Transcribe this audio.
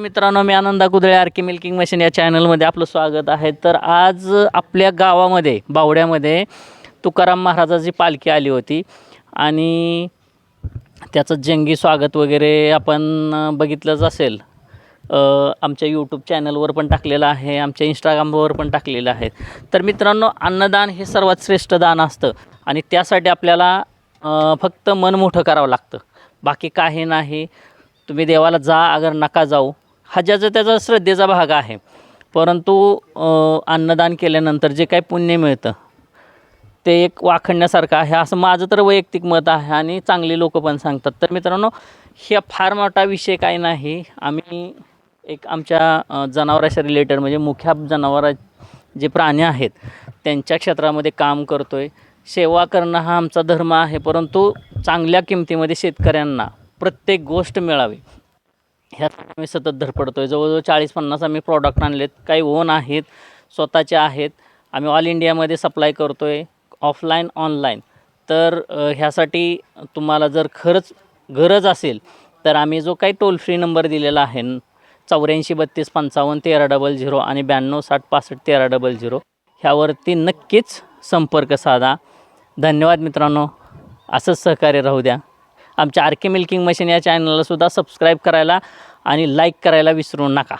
मित्रांनो मी आनंदा Kudale आरकी milking machine या चॅनलमध्ये आपलं स्वागत आहे. तर आज आपल्या गावामध्ये बावड्यामध्ये तुकाराम महाराजाची पालखी आली होती. आणि त्याचं जंगी स्वागत वगैरे आपण बघितलंच असेल. आमच्या यूट्यूब चॅनलवर पण टाकलेलं आहे आमच्या इंस्टाग्रामवर पण टाकलेलं आहे. तर मित्रांनो अन्नदान हे सर्वात श्रेष्ठ दान असतं. आणि त्यासाठी आपल्याला फक्त मन मोठं करावं लागतं. बाकी काही नाही. तुम्ही देवाला जा अगर नका जाऊ. हा ज्याचा त्याचा श्रद्धेचा भाग आहे. परंतु अन्नदान केल्यानंतर जे काही पुण्य मिळतं ते एक वाखणण्यासारखं आहे. असं माझं तर वैयक्तिक मत आहे आणि चांगली लोक पण सांगतात. तर मित्रांनो ह्या फार मोठा विषय काय नाही. आम्ही एक आमच्या जनावराच्या रिलेटेड म्हणजे मुख्या जनावरा जे प्राणी आहेत त्यांच्या क्षेत्रामध्ये काम करतो आहे सेवा करणं हा आमचा धर्म आहे. परंतु चांगल्या किमतीमध्ये शेतकऱ्यांना प्रत्येक गोष्ट मिळावी. ह्यात आम्ही सतत धडपडतो आहे जवळजवळ चाळीस पन्नास आम्ही प्रॉडक्ट आणलेत. काही ओन आहेत स्वतःचे आहेत. आम्ही ऑल इंडियामध्ये सप्लाय करतो आहे ऑफलाईन ऑनलाईन तर ह्यासाठी तुम्हाला जर खरंच गरज असेल तर आम्ही जो काही टोल फ्री नंबर दिलेला आहे चौऱ्याऐंशी बत्तीस पंचावन्न तेरा डबल झिरो आणि ब्याण्णव साठ पासष्ट तेरा डबल झिरो ह्यावरती नक्कीच संपर्क साधा. धन्यवाद मित्रांनो. असंच सहकार्य राहू द्या. आमच्या आर के मिल्किंग मशीन या चॅनलला सुद्धा सबस्क्राईब करायला आणि लाईक करायला विसरू नका.